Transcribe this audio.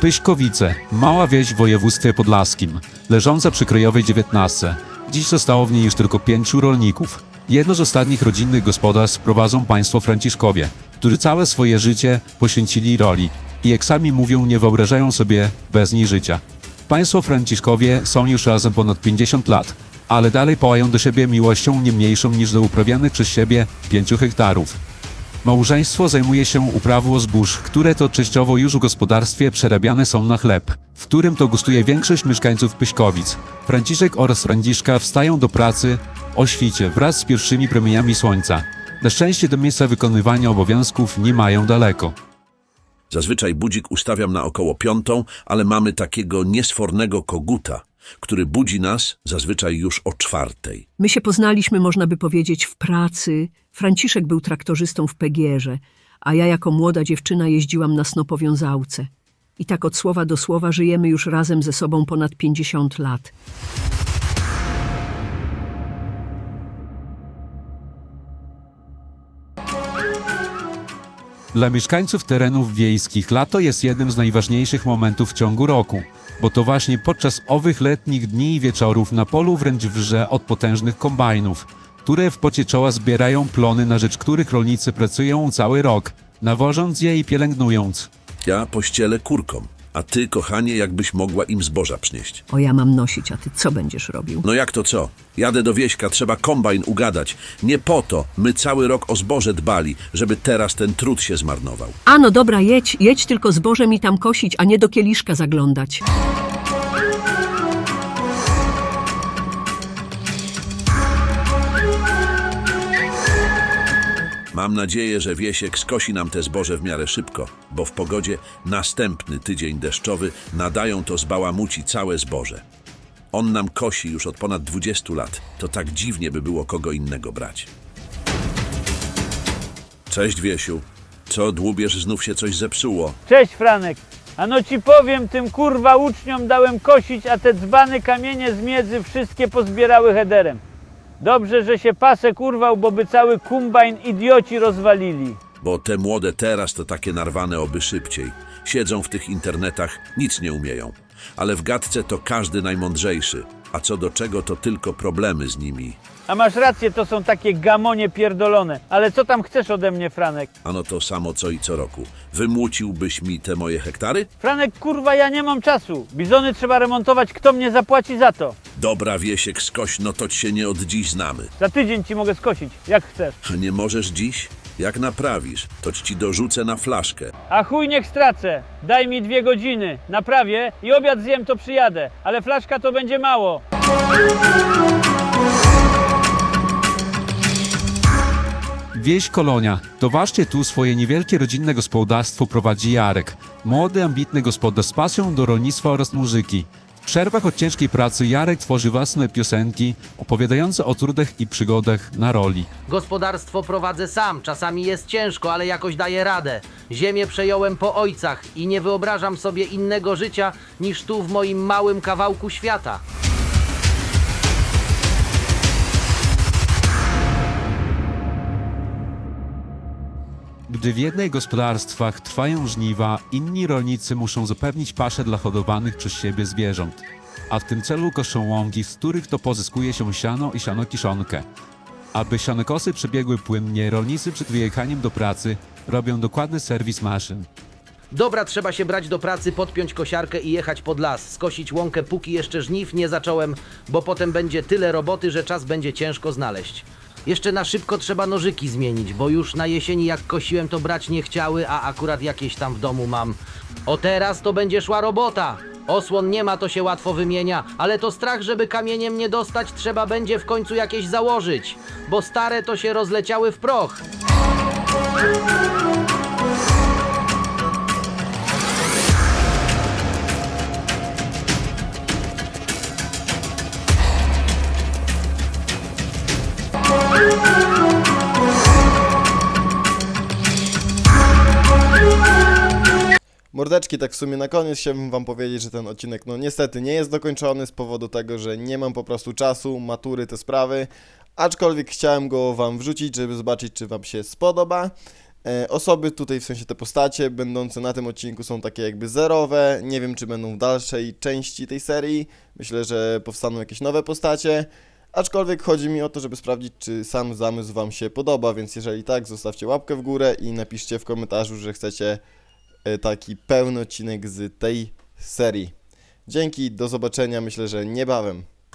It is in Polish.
Pyśkowice, mała wieś w województwie podlaskim, leżąca przy krajowej 19. Dziś zostało w niej już tylko pięciu rolników. Jedno z ostatnich rodzinnych gospodarstw prowadzą państwo Franciszkowie, którzy całe swoje życie poświęcili roli i jak sami mówią, nie wyobrażają sobie bez niej życia. Państwo Franciszkowie są już razem ponad 50 lat, ale dalej płają do siebie miłością nie mniejszą niż do uprawianych przez siebie 5 hektarów. Małżeństwo zajmuje się uprawą zbóż, które to częściowo już w gospodarstwie przerabiane są na chleb, w którym to gustuje większość mieszkańców Pyśkowic. Franciszek oraz Franciszka wstają do pracy o świcie wraz z pierwszymi promieniami słońca. Na szczęście do miejsca wykonywania obowiązków nie mają daleko. Zazwyczaj budzik ustawiam na około piątą, ale mamy takiego niesfornego koguta, który budzi nas zazwyczaj już o czwartej. My się poznaliśmy, można by powiedzieć, w pracy. Franciszek był traktorzystą w Pegierze, a ja jako młoda dziewczyna jeździłam na snopowiązałce. I tak od słowa do słowa żyjemy już razem ze sobą ponad 50 lat. Dla mieszkańców terenów wiejskich lato jest jednym z najważniejszych momentów w ciągu roku, bo to właśnie podczas owych letnich dni i wieczorów na polu wręcz wrze od potężnych kombajnów, które w pocie czoła zbierają plony, na rzecz których rolnicy pracują cały rok, nawożąc je i pielęgnując. Ja pościelę kurkom, a ty, kochanie, jakbyś mogła im zboża przynieść. O, ja mam nosić, a ty co będziesz robił? No jak to co? Jadę do wieśka, trzeba kombajn ugadać. Nie po to my cały rok o zboże dbali, żeby teraz ten trud się zmarnował. A no dobra, jedź, jedź tylko zboże mi tam kosić, a nie do kieliszka zaglądać. Mam nadzieję, że Wiesiek skosi nam te zboże w miarę szybko, bo w pogodzie następny tydzień deszczowy nadają to zbałamuci całe zboże. On nam kosi już od ponad 20 lat. To tak dziwnie by było kogo innego brać. Cześć Wiesiu. Co, dłubiesz, znów się coś zepsuło? Cześć Franek. A no ci powiem, tym kurwa uczniom dałem kosić, a te dzbany kamienie z miedzy wszystkie pozbierały headerem. Dobrze, że się pasek urwał, bo by cały kumbajn idioci rozwalili. Bo te młode teraz to takie narwane oby szybciej. Siedzą w tych internetach, nic nie umieją. Ale w gadce to każdy najmądrzejszy. A co do czego, to tylko problemy z nimi. A masz rację, to są takie gamonie pierdolone. Ale co tam chcesz ode mnie, Franek? Ano to samo co i co roku. Wymłuciłbyś mi te moje hektary? Franek, kurwa, ja nie mam czasu. Bizony trzeba remontować, kto mnie zapłaci za to? Dobra, Wiesiek, skoś, no to cię nie od dziś znamy. Za tydzień ci mogę skosić, jak chcesz. A nie możesz dziś? Jak naprawisz, to ci dorzucę na flaszkę. A chuj niech stracę. Daj mi dwie godziny, naprawię i obiad zjem, to przyjadę. Ale flaszka to będzie mało. Wieś Kolonia. To właśnie tu swoje niewielkie rodzinne gospodarstwo prowadzi Jarek. Młody, ambitny gospodarz z pasją do rolnictwa oraz muzyki. Przerwach od ciężkiej pracy Jarek tworzy własne piosenki opowiadające o trudach i przygodach na roli. Gospodarstwo prowadzę sam, czasami jest ciężko, ale jakoś daję radę. Ziemię przejąłem po ojcach i nie wyobrażam sobie innego życia niż tu w moim małym kawałku świata. Gdy w jednej gospodarstwach trwają żniwa, inni rolnicy muszą zapewnić paszę dla hodowanych przez siebie zwierząt. A w tym celu koszą łąki, z których to pozyskuje się siano i sianokiszonkę. Aby sianokosy przebiegły płynnie, rolnicy przed wyjechaniem do pracy robią dokładny serwis maszyn. Dobra, trzeba się brać do pracy, podpiąć kosiarkę i jechać pod las, skosić łąkę, póki jeszcze żniw nie zacząłem, bo potem będzie tyle roboty, że czas będzie ciężko znaleźć. Jeszcze na szybko trzeba nożyki zmienić, bo już na jesieni jak kosiłem to brać nie chciały, a akurat jakieś tam w domu mam. O teraz to będzie szła robota. Osłon nie ma, to się łatwo wymienia, ale to strach, żeby kamieniem nie dostać, trzeba będzie w końcu jakieś założyć, bo stare to się rozleciały w proch. Mordeczki, tak w sumie na koniec chciałbym wam powiedzieć, że ten odcinek no niestety nie jest dokończony z powodu tego, że nie mam po prostu czasu, matury, te sprawy, aczkolwiek chciałem go wam wrzucić, żeby zobaczyć, czy wam się spodoba. E, Osoby tutaj, w sensie te postacie będące na tym odcinku są takie jakby zerowe. Nie wiem, czy będą w dalszej części tej serii. Myślę, że powstaną jakieś nowe postacie. Aczkolwiek chodzi mi o to, żeby sprawdzić, czy sam zamysł Wam się podoba, więc jeżeli tak, zostawcie łapkę w górę i napiszcie w komentarzu, że chcecie taki pełny odcinek z tej serii. Dzięki, do zobaczenia, myślę, że niebawem.